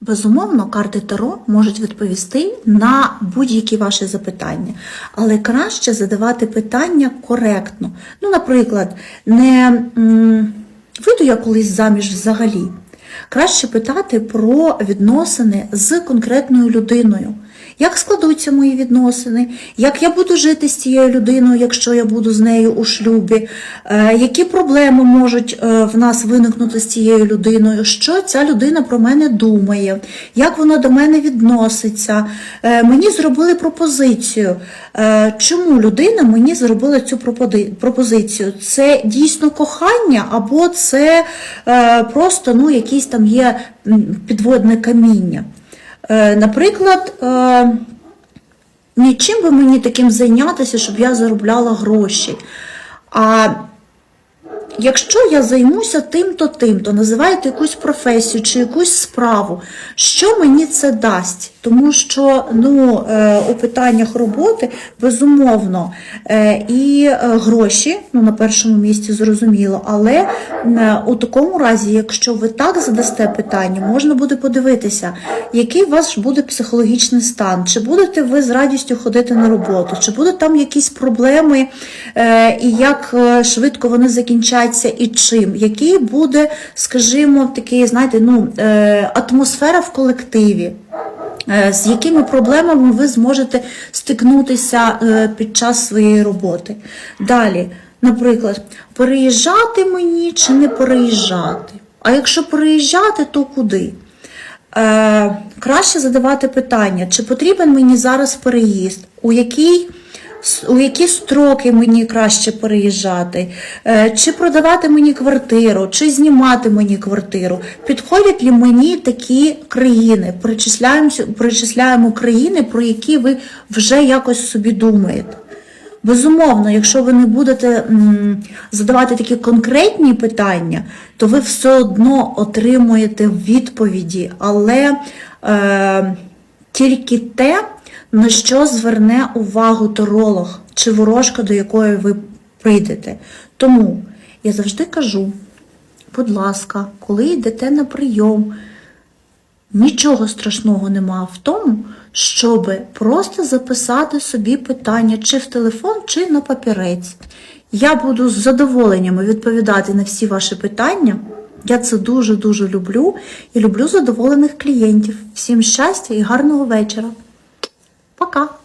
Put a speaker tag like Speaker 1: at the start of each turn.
Speaker 1: Безумовно, карти Таро можуть відповісти на будь-які ваші запитання, але краще задавати питання коректно. Ну, наприклад, не вийду я колись заміж взагалі. Краще питати про відносини з конкретною людиною. Як складуться мої відносини, як я буду жити з цією людиною, якщо я буду з нею у шлюбі, е, які проблеми можуть е, в нас виникнути з цією людиною, що ця людина про мене думає, як вона до мене відноситься. Е, Мені зробили пропозицію. Чому людина мені зробила цю пропозицію? Це дійсно кохання, або це просто ну, якісь там є підводне каміння. Е, Наприклад, е, нічим би мені таким зайнятися, щоб я заробляла гроші. А якщо я займуся тим-то, тим-то, називаєте якусь професію чи якусь справу, що мені це дасть? Тому що ну, е, у питаннях роботи, безумовно, е, і е, гроші, ну, на першому місці зрозуміло, але у такому разі, якщо ви так задасте питання, можна буде подивитися, який у вас буде психологічний стан, чи будете ви з радістю ходити на роботу, чи будуть там якісь проблеми, і як швидко вони закінчаться, і чим, який буде, скажімо, такий, знаєте, ну, е, атмосфера в колективі. Е, З якими проблемами ви зможете стикнутися е, під час своєї роботи? Далі, наприклад, переїжджати мені чи не переїжджати? А якщо переїжджати, то куди? Краще задавати питання, чи потрібен мені зараз переїзд, у який у які строки мені краще переїжджати, Е, чи продавати мені квартиру, чи знімати мені квартиру. Підходять ли мені такі країни? Причисляємо, причисляємо країни, про які ви вже якось собі думаєте. Безумовно, якщо ви не будете задавати такі конкретні питання, то ви все одно отримуєте відповіді, але е, тільки те, на що зверне увагу таролог чи ворожка, до якої ви прийдете. Тому я завжди кажу, будь ласка, коли йдете на прийом, Нічого страшного нема в тому, щоб просто записати собі питання чи в телефон, чи на папірець. Я буду з задоволенням відповідати на всі ваші питання. Я це дуже-дуже люблю і люблю задоволених клієнтів. Всім щастя і гарного вечора. Пока!